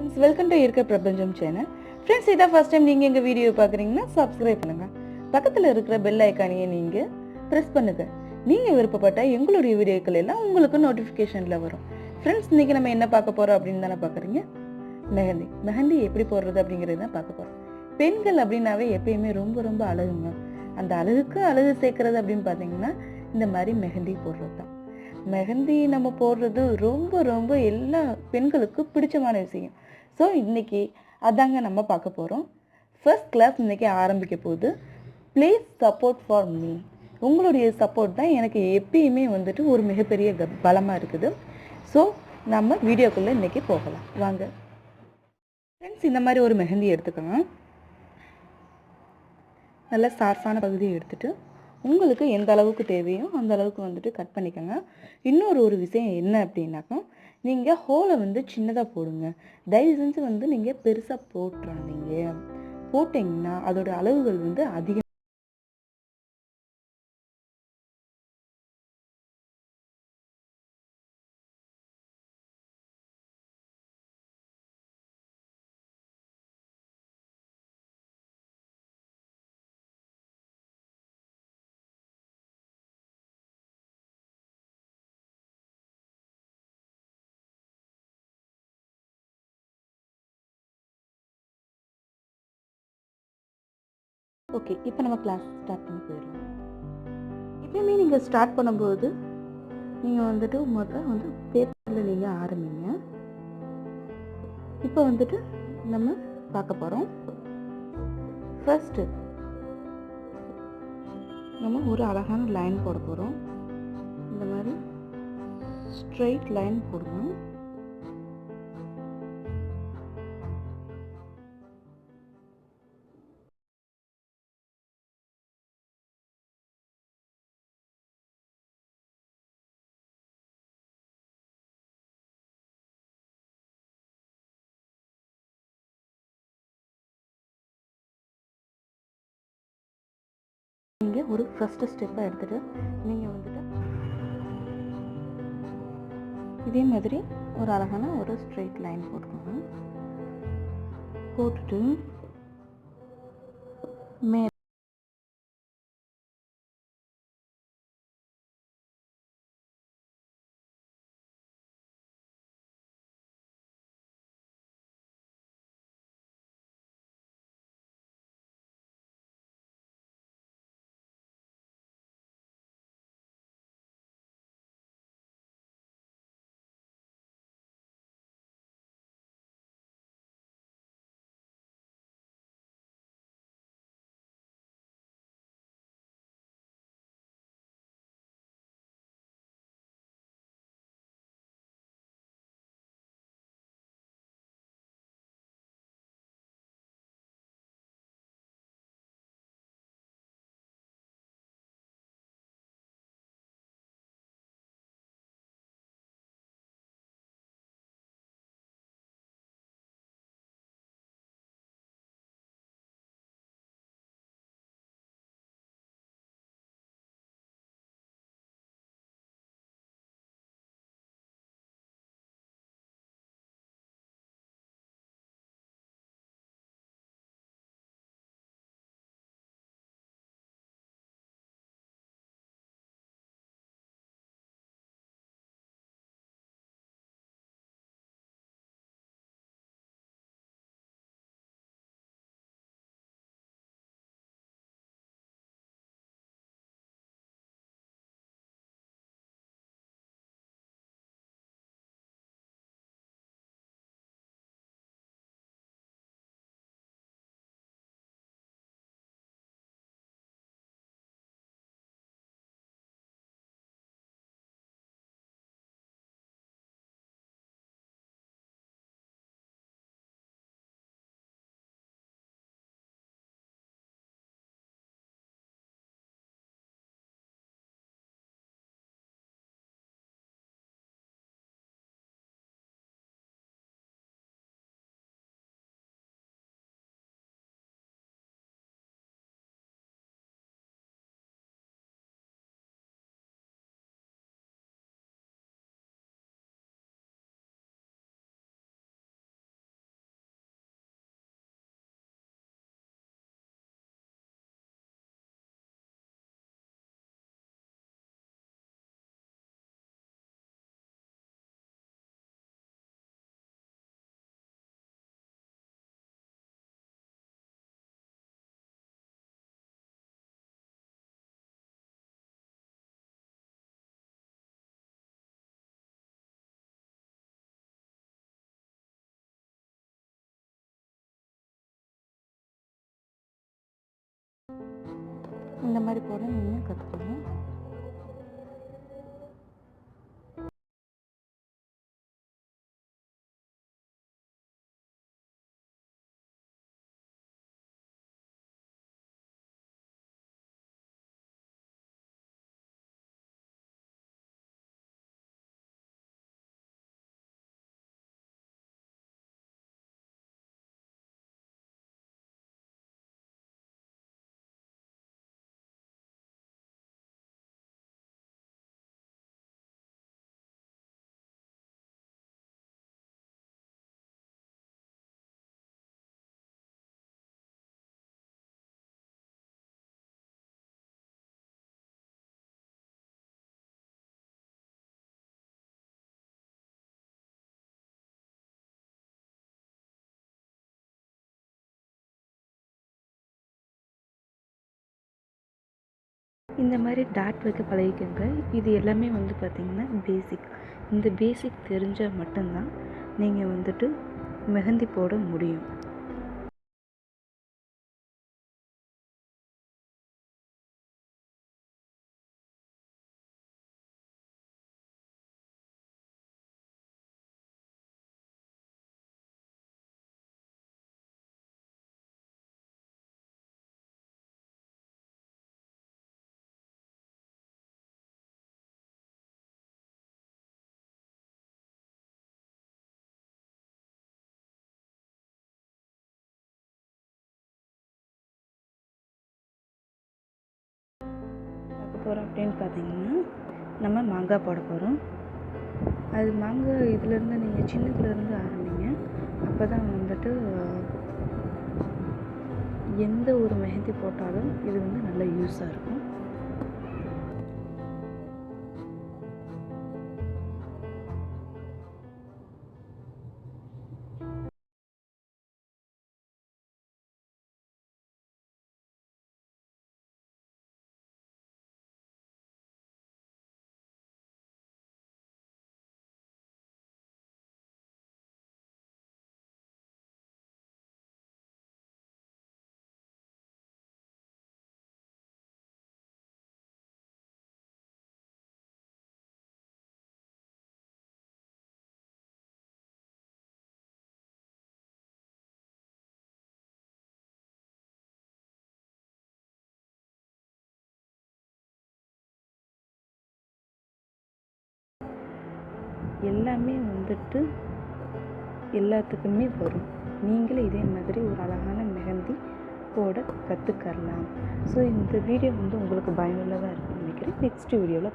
Friends welcome to இருக்க பிரபஞ்சம் channel friends இதான் ஃபர்ஸ்ட் டைம் நீங்கள் எங்கள் வீடியோ பார்க்குறீங்கன்னா சப்ஸ்கிரைப் பண்ணுங்கள் பக்கத்தில் இருக்கிற பெல் ஐக்கானையே நீங்கள் ப்ரெஸ் பண்ணுங்க. நீங்கள் விருப்பப்பட்ட எங்களுடைய வீடியோக்கள் எல்லாம் உங்களுக்கு நோட்டிஃபிகேஷனில் வரும். ஃப்ரெண்ட்ஸ் இன்றைக்கி நம்ம என்ன பார்க்க போகிறோம் அப்படின்னு தானே பார்க்குறீங்க? மெஹந்தி. மெஹந்தி எப்படி போடுறது அப்படிங்கிறது தான் பார்க்க போகிறோம் பெண்கள் அப்படின்னாவே எப்பயுமே ரொம்ப ரொம்ப அழகுங்க. அந்த அழகுக்கு அழகு சேர்க்கறது அப்படின்னு பார்த்தீங்கன்னா இந்த மாதிரி மெஹந்தி போடுறது தான். மெஹந்தி நம்ம போடுறது ரொம்ப ரொம்ப எல்லா பெண்களுக்கும் பிடிச்சமான விஷயம். ஸோ இன்னைக்கு அதாங்க நம்ம பார்க்க போகிறோம் ஃபர்ஸ்ட் கிளாஸ் இன்னைக்கு ஆரம்பிக்க போகுது. ப்ளீஸ் சப்போர்ட் ஃபார் மீ உங்களுடைய சப்போர்ட் தான் எனக்கு எப்பயுமே வந்துட்டு ஒரு மிகப்பெரிய க- இருக்குது. ஸோ நம்ம வீடியோக்குள்ளே இன்றைக்கி போகலாம். வாங்க. ஃப்ரெண்ட்ஸ் இந்த மாதிரி ஒரு மெஹந்தி எடுத்துக்கோங்க. நல்ல சார்ஸான பகுதியை எடுத்துகிட்டு உங்களுக்கு எந்த அளவுக்கு தேவையோ அந்த அளவுக்கு வந்துட்டு கட் பண்ணிக்கோங்க. இன்னொரு ஒரு விஷயம் என்ன அப்படின்னாக்கா நீங்கள் ஹோலை வந்து சின்னதாக போடுங்க. தயவு செஞ்சு வந்து நீங்கள் பெருசாக போட்டுறாதீங்க. போட்டிங்கன்னா அதோட அளவுகள் வந்து அதிகம் ஓகே இப்போ நம்ம கிளாஸ் ஸ்டார்ட் பண்ணி போயிடலாம். எப்பயுமே நீங்கள் ஸ்டார்ட் பண்ணும்போது நீங்கள் வந்துட்டு முதல்ல வந்து பேப்பரில் நீங்கள் ஆரம்பிங்க. இப்போ வந்துட்டு நம்ம பார்க்க போகிறோம் ஃபர்ஸ்ட்டு நம்ம ஒரு அழகான லைன் போட போகிறோம் இந்த மாதிரி ஸ்ட்ரைட் லைன் போடணும். நீங்கள் ஒரு ஃபஸ்ட்டு ஸ்டெப்பை எடுத்துகிட்டு நீங்கள் வந்துட்டு இதே மாதிரி ஒரு அழகான ஒரு ஸ்ட்ரெயிட் லைன் போட்டுக்கோங்க. போட்டுட்டு மே இந்த மாதிரி போட நீங்கள் கற்றுக்கணும் இந்த மாதிரி டாட் வைக்க பழகிக்கோங்க. இது எல்லாமே வந்து பார்த்திங்கன்னா பேசிக் இந்த பேசிக் தெரிஞ்சால் மட்டும்தான் நீங்கள் வந்துட்டு மெஹந்தி போட முடியும். போகிறோம் அப்படின்னு பார்த்தீங்கன்னா நம்ம மாங்காய் போட போகிறோம் அது மாங்காய் இதுலேருந்து நீங்கள் சின்னதுலேருந்து ஆரம்பிங்க. அப்போ தான் வந்துட்டு எந்த ஒரு மெஹந்தி போட்டாலும் இது வந்து நல்ல யூஸாக இருக்கும். எல்லாமே வந்துட்டு எல்லாத்துக்குமே வரும். நீங்களும் இதே மாதிரி ஒரு அழகான மெஹந்தி போட கற்றுக்கரலாம் ஸோ இந்த வீடியோ வந்து உங்களுக்கு பயனுள்ளதாக இருக்கும்னு நினைக்கிறேன். நெக்ஸ்ட் வீடியோவில்